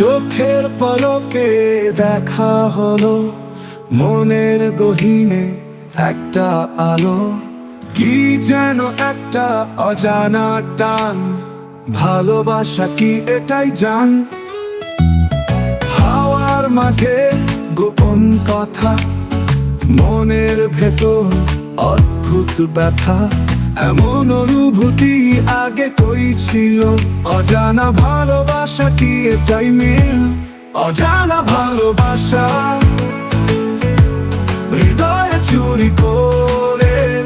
চোখের পলকে দেখা হলো, মনের গহীনে একটা আলো। কি যেন একটা অজানা টান, ভালোবাসা কি এটাই জান? হাওয়ার মাঝে গোপন কথা, মনের ভেতর অদ্ভুত ব্যথা। এমন অনুভূতি আগে কই ছিল? অজানা ভালোবাসা কি এটাই মিল? অজানা ভালোবাসা হৃদয়ে চুরি করে।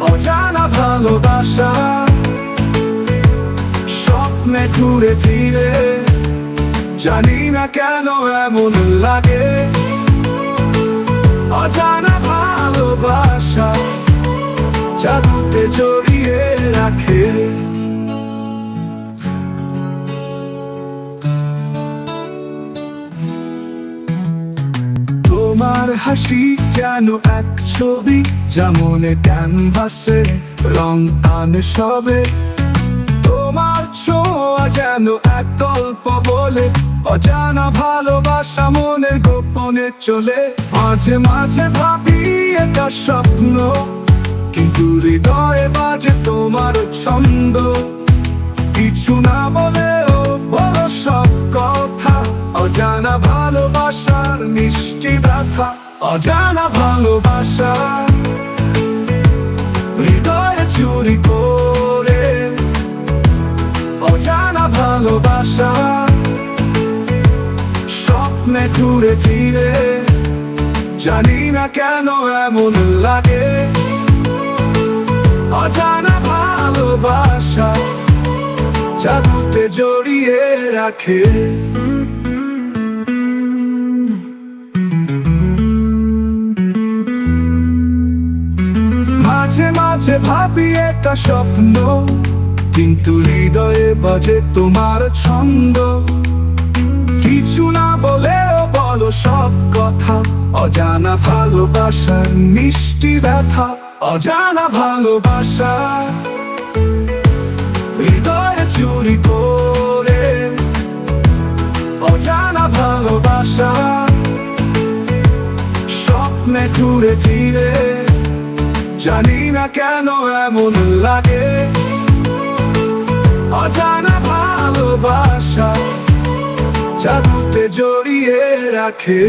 অজানা ভালোবাসা স্বপ্নে ঘুরে ফিরে। জানি না কেন এমন লাগে। অজানা জাদুতে জড়িয়ে রাখে। তোমার হাসি যেন এক ছবি যেমন ক্যানভাসে রং আনে সবে। তোমার ছোঁয়া যেন এক গল্প বলে, অজানা ভালোবাসা মনের গোপনে চলে। মাঝে মাঝে ভাবি এটা স্বপ্ন। কিন্তু হৃদয়ে বাজে তোমার ছন্দ। কিছু না বলেও বড় সব কথা। অজানা ভালোবাসার মিষ্টি ব্যথা অজানা ভালোবাসা হৃদয়ে চুরি করে। অজানা ভালোবাসা স্বপ্নে ঘুরে ফিরে। জানি না কেন এমন লাগে। অজানা ভালোবাসা জাদুতে জড়িয়ে রাখে। মাঝে মাঝে ভাবি এটা স্বপ্ন, কিন্তু হৃদয়ে বাজে তোমার ছন্দ। কিছু না বলেও বলো সব কথা, অজানা ভালোবাসার মিষ্টি ব্যথা। অজানা ভালোবাসা হৃদয়ে চুরি করে। অজানা ভালোবাসা স্বপ্নে ঘুরে ফিরে, জানি না কেন এমন লাগে। অজানা ভালোবাসা জাদুতে জড়িয়ে রাখে।